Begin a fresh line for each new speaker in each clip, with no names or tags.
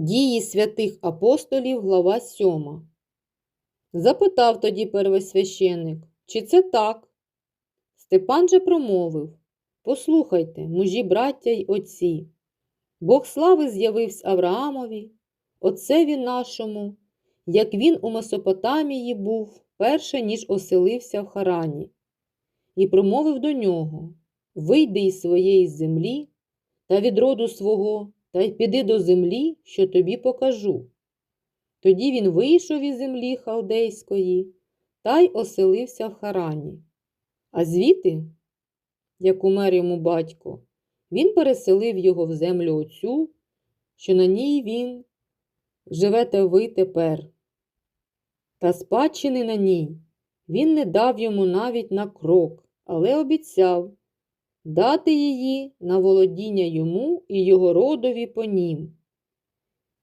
Дії святих апостолів, глава 7. Запитав тоді первосвященик, чи це так? Степан же промовив Послухайте, мужі, браття й отці. Бог слави з'явився Авраамові, отцеві нашому, як він у Месопотамії був перше, ніж оселився в Харані, і промовив до нього Вийди із своєї землі та від роду свого, та й піди до землі, що тобі покажу. Тоді він вийшов із землі халдейської та й оселився в Харані. А звідти, як умер йому батько, він переселив його в землю оцю, що на ній він живете ви тепер. Та спадщини на ній він не дав йому навіть на крок, але обіцяв дати її на володіння йому і його родові по нім.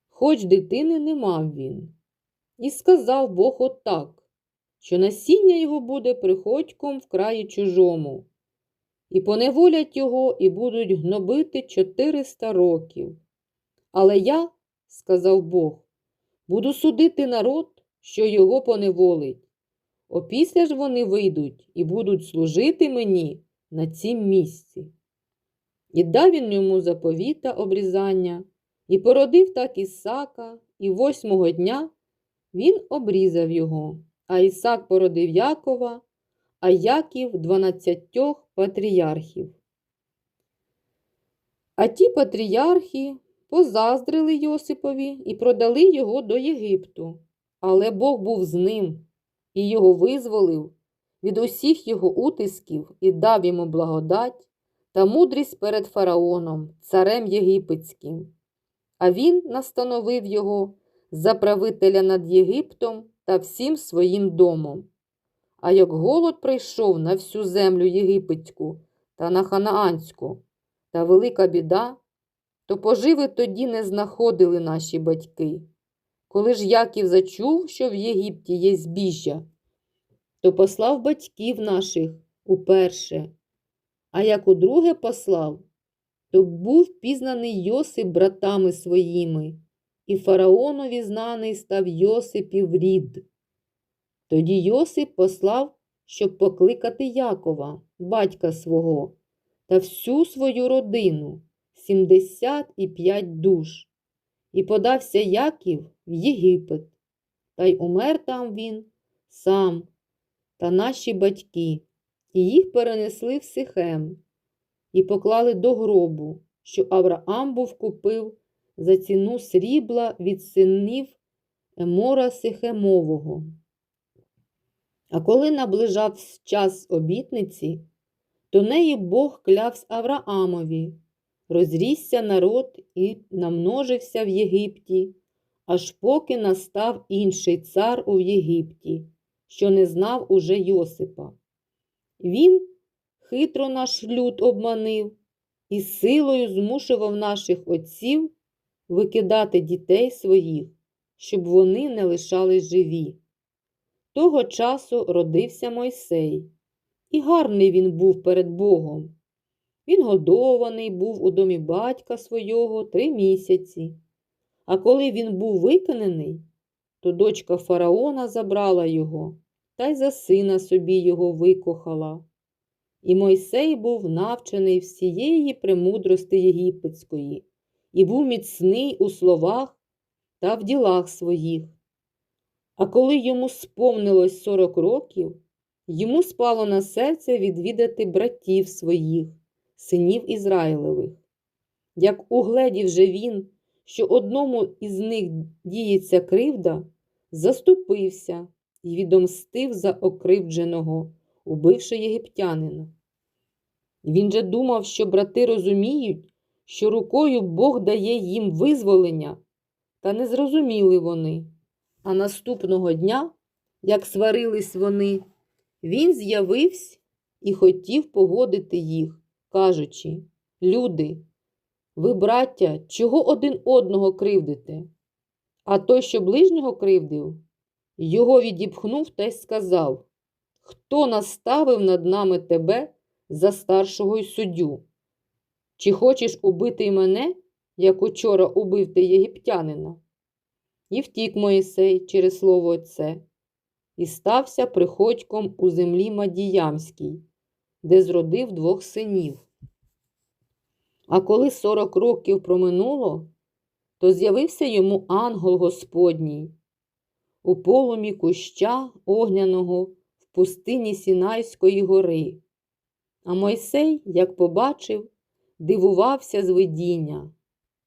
Хоч дитини не мав він. І сказав Бог отак, що насіння його буде приходьком в краї чужому, і поневолять його, і будуть гнобити чотириста років. Але я, сказав Бог, буду судити народ, що його поневолить. Опісля ж вони вийдуть і будуть служити мені на цім місці. І дав він йому заповіта обрізання, і породив так Ісака, і восьмого дня він обрізав його, а Ісак породив Якова, а Яків дванадцятьох патріархів. А ті патріархи позаздрили Йосипові і продали його до Єгипту. Але Бог був з ним і його визволив від усіх його утисків і дав йому благодать та мудрість перед фараоном, царем єгипетським. А він настановив його за правителя над Єгиптом та всім своїм домом. А як голод прийшов на всю землю єгипетську та на ханаанську, та велика біда, то поживи тоді не знаходили наші батьки. Коли ж Яків зачув, що в Єгипті є збіжжя, то послав батьків наших уперше, а як удруге послав, то був пізнаний Йосип братами своїми, і фараонові знаний став Йосипів рід. Тоді Йосип послав, щоб покликати Якова, батька свого, та всю свою родину, сімдесят і п'ять душ, і подався Яків в Єгипет, та й умер там він сам та наші батьки, і їх перенесли в Сихем, і поклали до гробу, що Авраам був купив за ціну срібла від синів Емора Сихемового. А коли наближав час обітниці, то неї Бог клявсь Авраамові, розрісся народ і намножився в Єгипті, аж поки настав інший цар у Єгипті, що не знав уже Йосипа. Він хитро наш люд обманив і силою змушував наших отців викидати дітей своїх, щоб вони не лишались живі. Того часу родився Мойсей, і гарний він був перед Богом. Він годований був у домі батька свого три місяці. А коли він був викинений, то дочка фараона забрала його та й за сина собі його викохала. І Мойсей був навчений всієї премудрости єгипетської, і був міцний у словах та в ділах своїх. А коли йому сповнилось сорок років, йому спало на серце відвідати братів своїх, синів Ізраїлевих. Як угледів же він, що одному із них діється кривда, заступився і відомстив за окривдженого, убивши єгиптянина. Він же думав, що брати розуміють, що рукою Бог дає їм визволення, та не зрозуміли вони. А наступного дня, як сварились вони, він з'явився і хотів погодити їх, кажучи: Люди, ви, браття, чого один одного кривдите? А той, що ближнього кривдив, його відіпхнув та й сказав: Хто наставив над нами тебе за старшого й суддю? Чи хочеш убити й мене, як учора убив ти єгиптянина. І втік Моїсей через слово Отце, і стався приходьком у землі Мадіямській, де зродив двох синів. А коли сорок років проминуло, то з'явився йому ангел Господній у полумі куща огняного в пустині Сінайської гори. А Мойсей, як побачив, дивувався з видіння.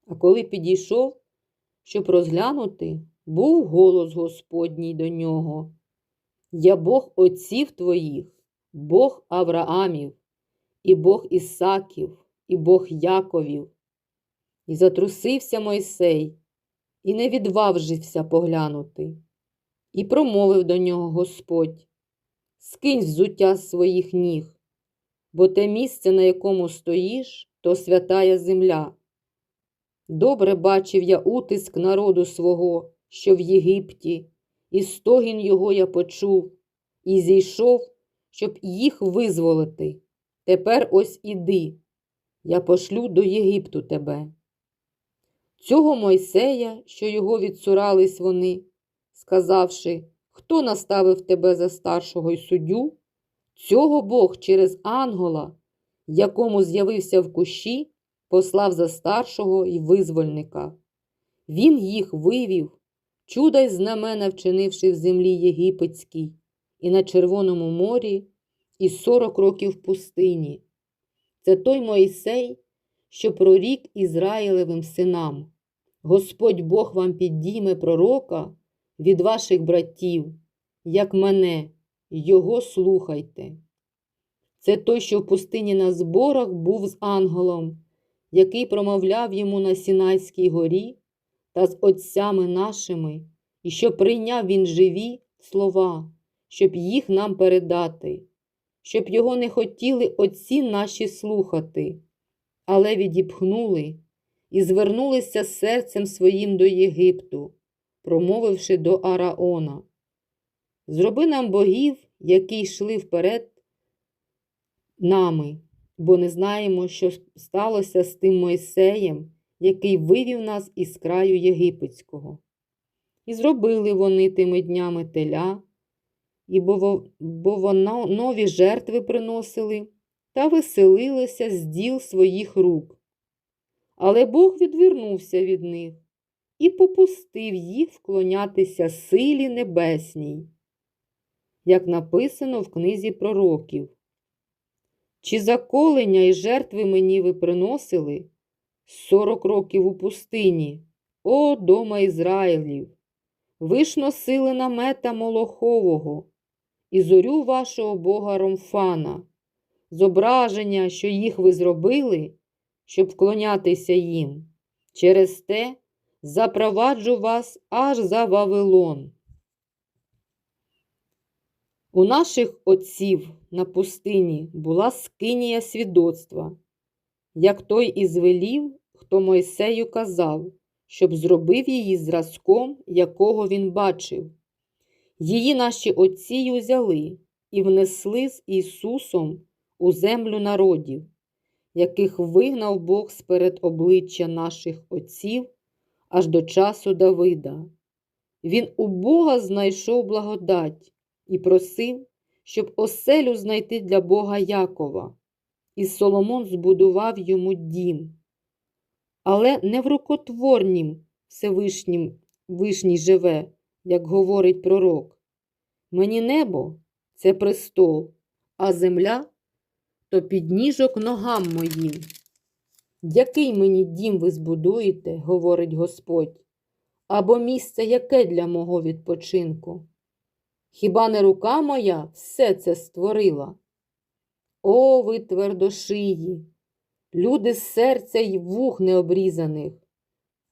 А коли підійшов, щоб розглянути, був голос Господній до нього. Я Бог отців твоїх, Бог Авраамів, і Бог Ісаків, і Бог Яковів. І затрусився Мойсей, і не відважився поглянути, і промовив до нього Господь: Скинь взуття своїх ніг, бо те місце, на якому стоїш, то святая земля. Добре бачив я утиск народу свого, що в Єгипті, і стогін його я почув, і зійшов, щоб їх визволити. Тепер ось іди, я пошлю до Єгипту тебе. Цього Мойсея, що його відсурались вони, сказавши, хто наставив тебе за старшого й суддю, цього Бог через ангела, якому з'явився в кущі, послав за старшого й визвольника. Він їх вивів, чуда й знамена вчинивши в землі єгипетській, і на Червоному морі, і сорок років пустині. Це той Моїсей, що прорік Ізраїлевим синам. Господь Бог вам підійме пророка від ваших братів, як мене, його слухайте. Це той, що в пустині на зборах був з ангелом, який промовляв йому на Сінайській горі та з отцями нашими, і що прийняв він живі слова, щоб їх нам передати, щоб його не хотіли отці наші слухати, але відіпхнули і звернулися серцем своїм до Єгипту, промовивши до Араона. Зроби нам богів, які йшли вперед нами, бо не знаємо, що сталося з тим Мойсеєм, який вивів нас із краю єгипетського. І зробили вони тими днями теля, і бо, бо воно нові жертви приносили та веселилися з діл своїх рук. Але Бог відвернувся від них і попустив їх вклонятися силі небесній, як написано в книзі пророків. Чи заколення і жертви мені ви приносили сорок років у пустині, о дома Ізраїлів? Ви ж носили намета Молохового і зорю вашого бога Ромфана, зображення, що їх ви зробили, щоб вклонятися їм. Через те запроваджу вас аж за Вавилон. У наших отців на пустині була скинія свідоцтва, як той і звелів, хто Мойсею казав, щоб зробив її зразком, якого він бачив. Її наші отці й узяли і внесли з Ісусом у землю народів, яких вигнав Бог сперед обличчя наших отців аж до часу Давида. Він у Бога знайшов благодать і просив, щоб оселю знайти для Бога Якова, і Соломон збудував йому дім. Але не в рукотворнім Всевишнім вишній живе, як говорить пророк. Мені небо це престол, а земля то підніжок ногам моїм. Який мені дім ви збудуєте, говорить Господь, або місце яке для мого відпочинку? Хіба не рука моя все це створила? О, ви твердошиї, люди з серця й вух необрізаних,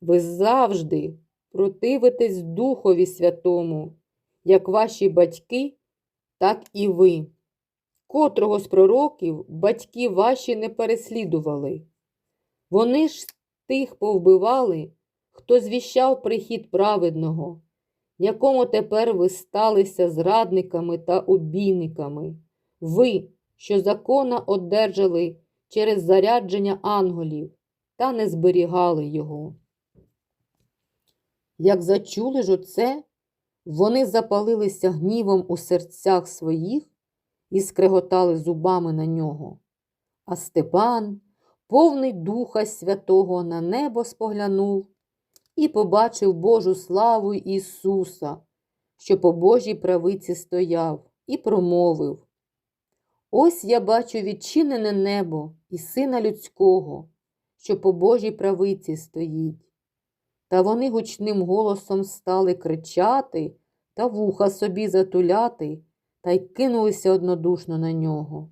ви завжди противитесь Духові Святому, як ваші батьки, так і ви, котрого з пророків батьки ваші не переслідували. Вони ж тих повбивали, хто звіщав прихід праведного, якому тепер ви сталися зрадниками та обійниками, ви, що закона одержали через зарядження ангелів, та не зберігали його. Як зачули ж оце, вони запалилися гнівом у серцях своїх і скреготали зубами на нього. А Степан, повний Духа Святого, на небо споглянув і побачив Божу славу Ісуса, що по Божій правиці стояв, і промовив: Ось я бачу відчинене небо і Сина Людського, що по Божій правиці стоїть. Та вони гучним голосом стали кричати та вуха собі затуляти, та й кинулися однодушно на нього.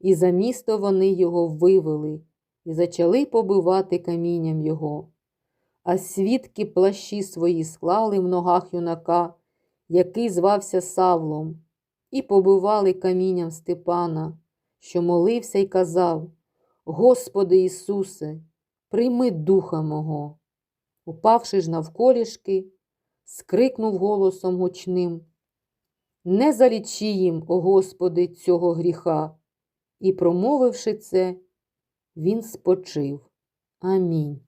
І за місто вони його вивели і зачали побивати камінням його. А свідки плащі свої склали в ногах юнака, який звався Савлом, і побивали камінням Степана, що молився й казав: Господи Ісусе, прийми духа мого. Упавши ж навколішки, скрикнув голосом гучним: Не залічи їм, о Господи, цього гріха. І, промовивши це, він спочив. Амінь.